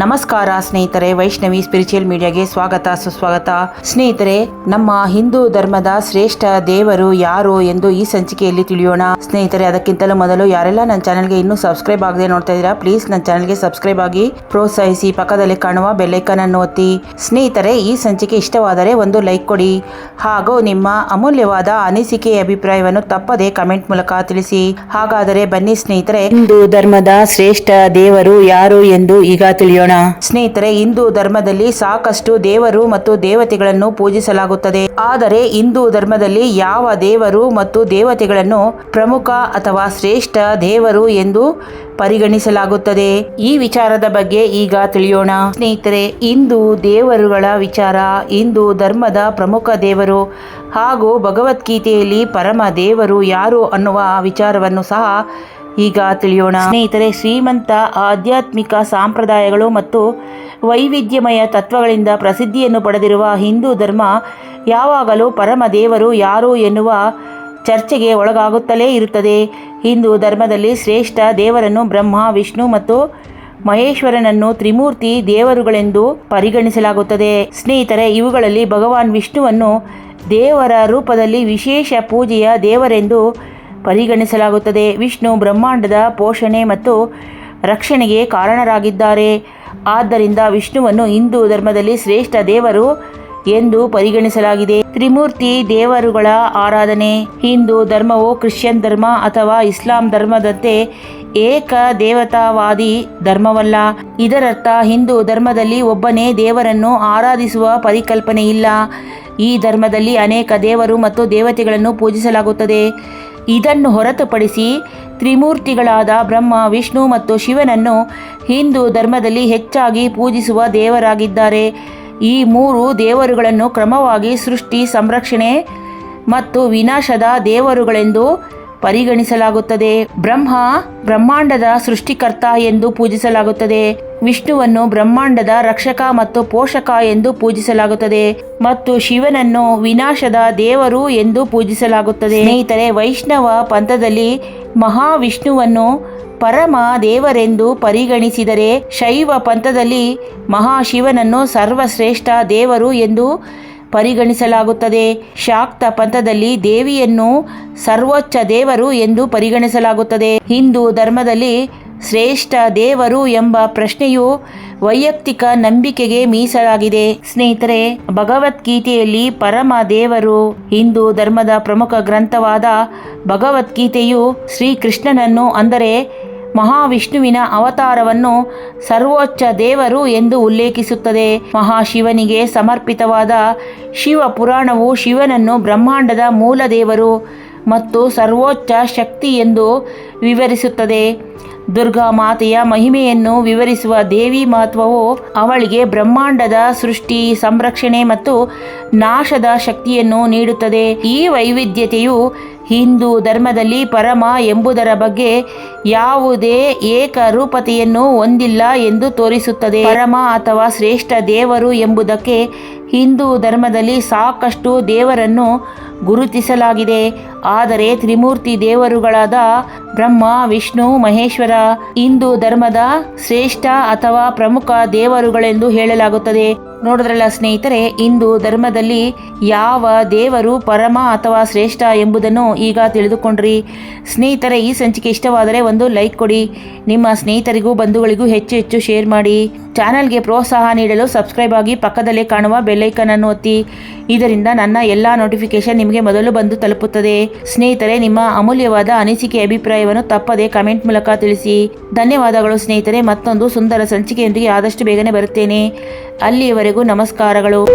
ನಮಸ್ಕಾರ ಸ್ನೇಹಿತರೆ, ವೈಷ್ಣವಿ ಸ್ಪಿರಿಚುವಲ್ ಮೀಡಿಯಾಗೆ ಸ್ವಾಗತ, ಸುಸ್ವಾಗತ. ಸ್ನೇಹಿತರೆ, ನಮ್ಮ ಹಿಂದೂ ಧರ್ಮದ ಶ್ರೇಷ್ಠ ದೇವರು ಯಾರು ಎಂದು ಈ ಸಂಚಿಕೆಯಲ್ಲಿ ತಿಳಿಯೋಣ. ಸ್ನೇಹಿತರೆ, ಅದಕ್ಕಿಂತಲೂ ಮೊದಲು ಯಾರೆಲ್ಲ ನನ್ನ ಚಾನಲ್ಗೆ ಇನ್ನೂ ಸಬ್ಸ್ಕ್ರೈಬ್ ಆಗದೆ ನೋಡ್ತಾ ಇದ್ದೀರಾ ಪ್ಲೀಸ್ ನನ್ನ ಚಾನೆಲ್ಗೆ ಸಬ್ಸ್ಕ್ರೈಬ್ ಆಗಿ ಪ್ರೋತ್ಸಾಹಿಸಿ, ಪಕ್ಕದಲ್ಲಿ ಕಾಣುವ ಬೆಲ್ಲೈಕನ್ ಅನ್ನು ಒತ್ತಿ. ಸ್ನೇಹಿತರೆ, ಈ ಸಂಚಿಕೆ ಇಷ್ಟವಾದರೆ ಒಂದು ಲೈಕ್ ಕೊಡಿ. ಹಾಗೂ ನಿಮ್ಮ ಅಮೂಲ್ಯವಾದ ಅನಿಸಿಕೆ ಅಭಿಪ್ರಾಯವನ್ನು ತಪ್ಪದೆ ಕಮೆಂಟ್ ಮೂಲಕ ತಿಳಿಸಿ. ಹಾಗಾದರೆ ಬನ್ನಿ ಸ್ನೇಹಿತರೆ, ಹಿಂದೂ ಧರ್ಮದ ಶ್ರೇಷ್ಠ ದೇವರು ಯಾರು ಎಂದು ಈಗ ತಿಳಿಯೋಣ. ಸ್ನೇಹಿತರೆ, ಹಿಂದೂ ಧರ್ಮದಲ್ಲಿ ಸಾಕಷ್ಟು ದೇವರು ಮತ್ತು ದೇವತೆಗಳನ್ನು ಪೂಜಿಸಲಾಗುತ್ತದೆ. ಆದರೆ, ಹಿಂದೂ ಧರ್ಮದಲ್ಲಿ ಯಾವ ದೇವರು ಮತ್ತು ದೇವತೆಗಳನ್ನು ಪ್ರಮುಖ ಅಥವಾ ಶ್ರೇಷ್ಠ ದೇವರು ಎಂದು ಪರಿಗಣಿಸಲಾಗುತ್ತದೆ? ಈ ವಿಚಾರದ ಬಗ್ಗೆ ಈಗ ತಿಳಿಯೋಣ. ಸ್ನೇಹಿತರೆ, ಹಿಂದೂ ದೇವರುಗಳ ವಿಚಾರ ಹಿಂದೂ ಧರ್ಮದ ಪ್ರಮುಖ ದೇವರು ಹಾಗೂ ಭಗವದ್ಗೀತೆಯಲ್ಲಿ ಪರಮ ದೇವರು ಯಾರು ಅನ್ನುವ ವಿಚಾರವನ್ನು ಸಹ ಈಗ ತಿಳಿಯೋಣ. ಸ್ನೇಹಿತರೆ, ಶ್ರೀಮಂತ ಆಧ್ಯಾತ್ಮಿಕ ಸಾಂಪ್ರದಾಯಗಳು ಮತ್ತು ವೈವಿಧ್ಯಮಯ ತತ್ವಗಳಿಂದ ಪ್ರಸಿದ್ಧಿಯನ್ನು ಪಡೆದಿರುವ ಹಿಂದೂ ಧರ್ಮ ಯಾವಾಗಲೂ ಪರಮ ದೇವರು ಯಾರು ಎನ್ನುವ ಚರ್ಚೆಗೆ ಒಳಗಾಗುತ್ತಲೇ ಇರುತ್ತದೆ. ಹಿಂದೂ ಧರ್ಮದಲ್ಲಿ ಶ್ರೇಷ್ಠ ದೇವರನ್ನು ಬ್ರಹ್ಮ, ವಿಷ್ಣು ಮತ್ತು ಮಹೇಶ್ವರನನ್ನು ತ್ರಿಮೂರ್ತಿ ದೇವರುಗಳೆಂದು ಪರಿಗಣಿಸಲಾಗುತ್ತದೆ. ಸ್ನೇಹಿತರೆ, ಇವುಗಳಲ್ಲಿ ಭಗವಾನ್ ವಿಷ್ಣುವನ್ನು ದೇವರ ರೂಪದಲ್ಲಿ ವಿಶೇಷ ಪೂಜೆಯ ದೇವರೆಂದು ಪರಿಗಣಿಸಲಾಗುತ್ತದೆ. ವಿಷ್ಣು ಬ್ರಹ್ಮಾಂಡದ ಪೋಷಣೆ ಮತ್ತು ರಕ್ಷಣೆಗೆ ಕಾರಣರಾಗಿದ್ದಾರೆ. ಆದ್ದರಿಂದ ವಿಷ್ಣುವನ್ನು ಹಿಂದೂ ಧರ್ಮದಲ್ಲಿ ಶ್ರೇಷ್ಠ ದೇವರು ಎಂದು ಪರಿಗಣಿಸಲಾಗಿದೆ. ತ್ರಿಮೂರ್ತಿ ದೇವರುಗಳ ಆರಾಧನೆ. ಹಿಂದೂ ಧರ್ಮವು ಕ್ರಿಶ್ಚಿಯನ್ ಧರ್ಮ ಅಥವಾ ಇಸ್ಲಾಂ ಧರ್ಮದಂತೆ ಏಕ ದೇವತಾವಾದಿ ಧರ್ಮವಲ್ಲ. ಇದರರ್ಥ ಹಿಂದೂ ಧರ್ಮದಲ್ಲಿ ಒಬ್ಬನೇ ದೇವರನ್ನು ಆರಾಧಿಸುವ ಪರಿಕಲ್ಪನೆ ಇಲ್ಲ ಈ ಧರ್ಮದಲ್ಲಿ ಅನೇಕ ದೇವರು ಮತ್ತು ದೇವತೆಗಳನ್ನು ಪೂಜಿಸಲಾಗುತ್ತದೆ. ಇದನ್ನು ಹೊರತುಪಡಿಸಿ ತ್ರಿಮೂರ್ತಿಗಳಾದ ಬ್ರಹ್ಮ, ವಿಷ್ಣು ಮತ್ತು ಶಿವನನ್ನು ಹಿಂದೂ ಧರ್ಮದಲ್ಲಿ ಹೆಚ್ಚಾಗಿ ಪೂಜಿಸುವ ದೇವರಾಗಿದ್ದಾರೆ. ಈ ಮೂರು ದೇವರುಗಳನ್ನು ಕ್ರಮವಾಗಿ ಸೃಷ್ಟಿ, ಸಂರಕ್ಷಣೆ ಮತ್ತು ವಿನಾಶದ ದೇವರುಗಳೆಂದು ಪರಿಗಣಿಸಲಾಗುತ್ತದೆ. ಬ್ರಹ್ಮ ಬ್ರಹ್ಮಾಂಡದ ಸೃಷ್ಟಿಕರ್ತ ಎಂದು ಪೂಜಿಸಲಾಗುತ್ತದೆ. ವಿಷ್ಣುವನ್ನು ಬ್ರಹ್ಮಾಂಡದ ರಕ್ಷಕ ಮತ್ತು ಪೋಷಕ ಎಂದು ಪೂಜಿಸಲಾಗುತ್ತದೆ ಮತ್ತು ಶಿವನನ್ನು ವಿನಾಶದ ದೇವರು ಎಂದು ಪೂಜಿಸಲಾಗುತ್ತದೆ. ಸ್ನೇಹಿತರೆ, ವೈಷ್ಣವ ಪಂಥದಲ್ಲಿ ಮಹಾವಿಷ್ಣುವನ್ನು ಪರಮ ದೇವರೆಂದು ಪರಿಗಣಿಸಿದರೆ ಶೈವ ಪಂಥದಲ್ಲಿ ಮಹಾಶಿವನನ್ನು ಸರ್ವಶ್ರೇಷ್ಠ ದೇವರು ಎಂದು ಪರಿಗಣಿಸಲಾಗುತ್ತದೆ. ಶಾಕ್ತ ಪಂಥದಲ್ಲಿ ದೇವಿಯನ್ನು ಸರ್ವೋಚ್ಚ ದೇವರು ಎಂದು ಪರಿಗಣಿಸಲಾಗುತ್ತದೆ. ಹಿಂದೂ ಧರ್ಮದಲ್ಲಿ ಶ್ರೇಷ್ಠ ದೇವರು ಎಂಬ ಪ್ರಶ್ನೆಯು ವೈಯಕ್ತಿಕ ನಂಬಿಕೆಗೆ ಮೀಸಲಾಗಿದೆ. ಸ್ನೇಹಿತರೆ, ಭಗವದ್ಗೀತೆಯಲ್ಲಿ ಪರಮ ದೇವರು, ಹಿಂದೂ ಧರ್ಮದ ಪ್ರಮುಖ ಗ್ರಂಥವಾದ ಭಗವದ್ಗೀತೆಯು ಶ್ರೀಕೃಷ್ಣನನ್ನು ಅಂದರೆ ಮಹಾವಿಷ್ಣುವಿನ ಅವತಾರವನ್ನು ಸರ್ವೋಚ್ಚ ದೇವರು ಎಂದು ಉಲ್ಲೇಖಿಸುತ್ತದೆ. ಮಹಾಶಿವನಿಗೆ ಸಮರ್ಪಿತವಾದ ಶಿವ ಪುರಾಣವು ಶಿವನನ್ನು ಬ್ರಹ್ಮಾಂಡದ ಮೂಲ ದೇವರು. ಮತ್ತು ಸರ್ವೋಚ್ಚ ಶಕ್ತಿ ಎಂದು ವಿವರಿಸುತ್ತದೆ. ದುರ್ಗಾ ಮಾತೆಯ ಮಹಿಮೆಯನ್ನು ವಿವರಿಸುವ ದೇವಿ ಮಹತ್ವವು ಅವಳಿಗೆ ಬ್ರಹ್ಮಾಂಡದ ಸೃಷ್ಟಿ, ಸಂರಕ್ಷಣೆ ಮತ್ತು ನಾಶದ ಶಕ್ತಿಯನ್ನು ನೀಡುತ್ತದೆ. ಈ ವೈವಿಧ್ಯತೆಯು ಹಿಂದೂ ಧರ್ಮದಲ್ಲಿ ಪರಮ ಎಂಬುದರ ಬಗ್ಗೆ ಯಾವುದೇ ಏಕರೂಪತೆಯನ್ನು ಹೊಂದಿಲ್ಲ ಎಂದು ತೋರಿಸುತ್ತದೆ. ಪರಮ ಅಥವಾ ಶ್ರೇಷ್ಠ ದೇವರು ಎಂಬುದಕ್ಕೆ ಹಿಂದೂ ಧರ್ಮದಲ್ಲಿ ಸಾಕಷ್ಟು ದೇವರನ್ನು ಗುರುತಿಸಲಾಗಿದೆ. ಆದರೆ ತ್ರಿಮೂರ್ತಿ ದೇವರುಗಳಾದ ಬ್ರಹ್ಮ, ವಿಷ್ಣು, ಮಹೇಶ್ವರ ಹಿಂದೂ ಧರ್ಮದ ಶ್ರೇಷ್ಠ ಅಥವಾ ಪ್ರಮುಖ ದೇವರುಗಳೆಂದು ಹೇಳಲಾಗುತ್ತದೆ. ನೋಡಿದ್ರಲ್ಲ ಸ್ನೇಹಿತರೆ ಹಿಂದೂ ಧರ್ಮದಲ್ಲಿ ಯಾವ ದೇವರು ಪರಮ ಅಥವಾ ಶ್ರೇಷ್ಠ ಎಂಬುದನ್ನು ಈಗ ತಿಳಿದುಕೊಂಡ್ರಿ. ಸ್ನೇಹಿತರೆ, ಈ ಸಂಚಿಕೆ ಇಷ್ಟವಾದರೆ ಒಂದು ಲೈಕ್ ಕೊಡಿ. ನಿಮ್ಮ ಸ್ನೇಹಿತರಿಗೂ ಬಂಧುಗಳಿಗೂ ಹೆಚ್ಚು ಹೆಚ್ಚು ಶೇರ್ ಮಾಡಿ. ಚಾನಲ್ಗೆ ಪ್ರೋತ್ಸಾಹ ನೀಡಲು ಸಬ್ಸ್ಕ್ರೈಬ್ ಆಗಿ ಪಕ್ಕದಲ್ಲೇ ಕಾಣುವ ಬೆಲ್ಲೈಕನ್ ಅನ್ನು ಒತ್ತಿ. ಇದರಿಂದ ನನ್ನ ಎಲ್ಲ ನೋಟಿಫಿಕೇಶನ್ ನಿಮಗೆ ಮೊದಲು ಬಂದು ತಲುಪುತ್ತದೆ. ಸ್ನೇಹಿತರೆ, ನಿಮ್ಮ ಅಮೂಲ್ಯವಾದ ಅನಿಸಿಕೆ ಅಭಿಪ್ರಾಯವನ್ನು ತಪ್ಪದೆ ಕಮೆಂಟ್ ಮೂಲಕ ತಿಳಿಸಿ. ಧನ್ಯವಾದಗಳು ಸ್ನೇಹಿತರೆ, ಮತ್ತೊಂದು ಸುಂದರ ಸಂಚಿಕೆಯೊಂದಿಗೆ ಆದಷ್ಟು ಬೇಗನೆ ಬರುತ್ತೇನೆ. ಅಲ್ಲಿಯವರೆಗೂ ನಮಸ್ಕಾರಗಳು.